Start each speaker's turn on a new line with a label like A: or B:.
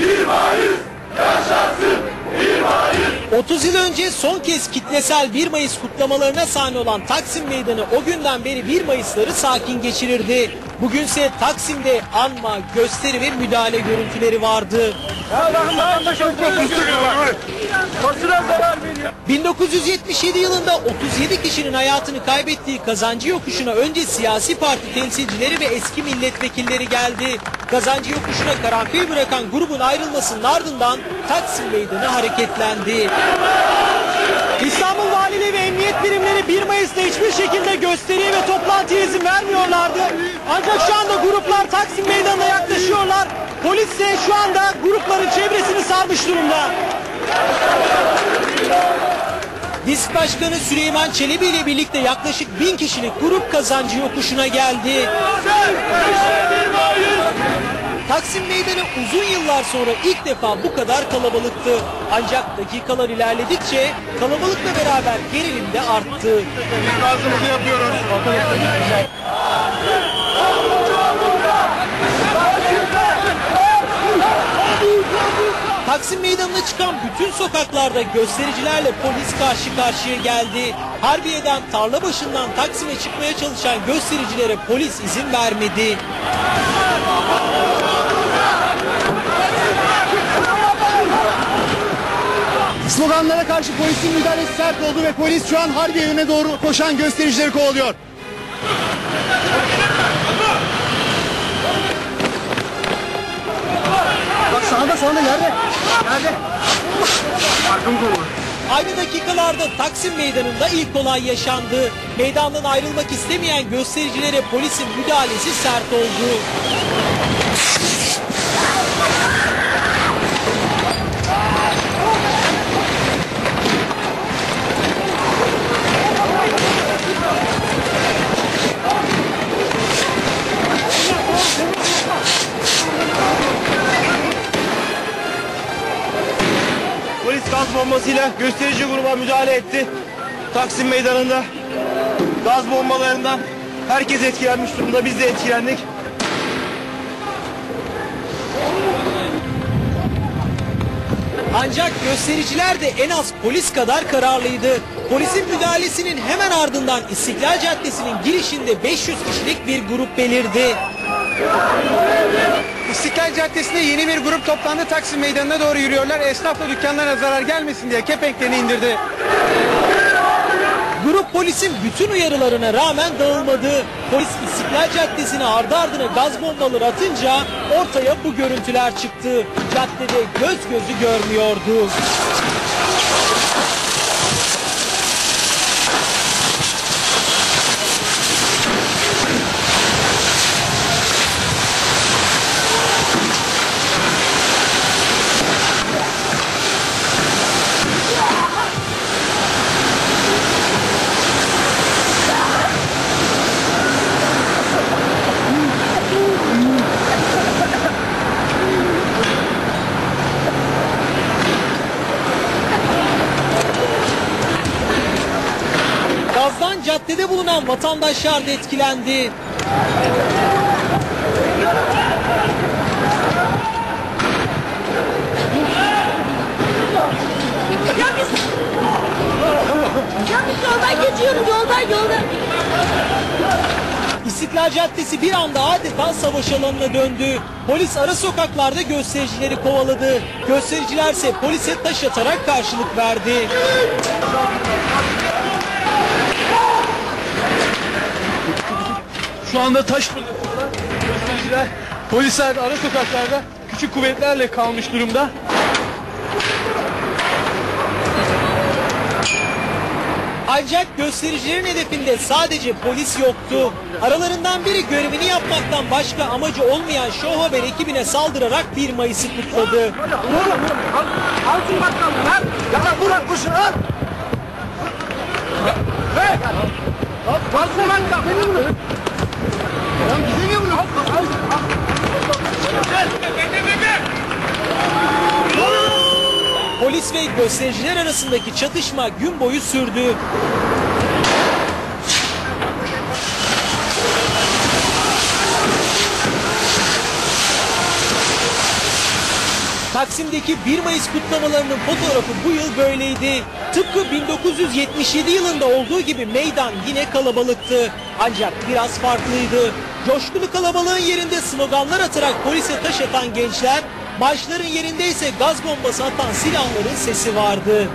A: Bir Mayıs yaşasın. 30 yıl önce son kez kitlesel 1 Mayıs kutlamalarına sahne olan Taksim Meydanı o günden beri 1 Mayıs'ları sakin geçirirdi. Bugünse Taksim'de anma, gösteri ve müdahale görüntüleri vardı. Ya bakın vatandaş öldü. Kusura devam 1977 yılında 37 kişinin hayatını kaybettiği kazancı yokuşuna önce siyasi parti temsilcileri ve eski milletvekilleri geldi. Kazancı yokuşuna karanfil bırakan grubun ayrılmasının ardından Taksim Meydanı hareketlendi. İstanbul Valiliği ve Emniyet birimleri 1 Mayıs'ta hiçbir şekilde gösteriye ve toplantıya izin vermiyorlardı. Ancak şu anda gruplar Taksim Meydanı'na yaklaşıyorlar. Polis ise şu anda grupların çevresini sarmış durumda. Disk Başkanı Süleyman Çelebi ile birlikte yaklaşık bin kişilik grup kazancı yokuşuna geldi. Taksim Meydanı uzun yıllar sonra ilk defa bu kadar kalabalıktı. Ancak dakikalar ilerledikçe kalabalıkla beraber gerilim de arttı.
B: Gazımızı yapıyoruz.
A: Taksim Meydanı'na çıkan bütün sokaklarda göstericilerle polis karşı karşıya geldi. Harbiye'den tarla başından Taksim'e çıkmaya çalışan göstericilere polis izin vermedi.
B: Sloganlara karşı polisin müdahalesi sert oldu ve polis şu an Harbiye yönüne doğru koşan göstericileri kovalıyor. Bak sağda sağda yerde. Yerde. Arkam kolu.
A: Aynı dakikalarda Taksim Meydanı'nda ilk olay yaşandı. Meydandan ayrılmak istemeyen göstericilere polisin müdahalesi sert oldu.
C: Polis gaz bombasıyla gösterici gruba müdahale etti. Taksim meydanında gaz bombalarından herkes etkilenmiş durumda. Biz de etkilendik.
A: Ancak göstericiler de en az polis kadar kararlıydı. Polisin müdahalesinin hemen ardından İstiklal Caddesi'nin girişinde 500 kişilik bir grup belirdi.
B: İstiklal Caddesi'nde yeni bir grup toplandı. Taksim Meydanı'na doğru yürüyorlar. Esnaf ve dükkanlara zarar gelmesin diye kepenklerini indirdi.
A: Grup polisin bütün uyarılarına rağmen dağılmadı. Polis İstiklal Caddesi'ne ardı ardına gaz bombaları atınca ortaya bu görüntüler çıktı. Caddede göz gözü görmüyordu. Caddede bulunan vatandaşlar da etkilendi.
D: Ya biz... Ya biz yoldan geçiyoruz yoldan yoldan.
A: İstiklal Caddesi bir anda adeta savaş alanına döndü. Polis ara sokaklarda göstericileri kovaladı. Göstericiler ise polise taş atarak karşılık verdi.
C: Şu anda taş fırlatıyorlar. Göstericiler, polisler ara sokaklarda küçük kuvvetlerle kalmış durumda.
A: Ancak göstericilerin hedefinde sadece polis yoktu. Aralarından biri görevini yapmaktan başka amacı olmayan Show Haber ekibine saldırarak 1 Mayıs'ı kutladı.
B: Alsın bakalım lan. Ya bırak bu şunu al. Hey! Alsın lan da beni vurun. Lan bize niye vuruyorsun? Al.
A: Polis ve göstericiler arasındaki çatışma gün boyu sürdü. Taksim'deki 1 Mayıs kutlamalarının fotoğrafı bu yıl böyleydi. Tıpkı 1977 yılında olduğu gibi meydan yine kalabalıktı. Ancak biraz farklıydı. Coşkulu kalabalığın yerinde sloganlar atarak polise taş atan gençler, marşların yerinde ise gaz bombası atan silahların sesi vardı.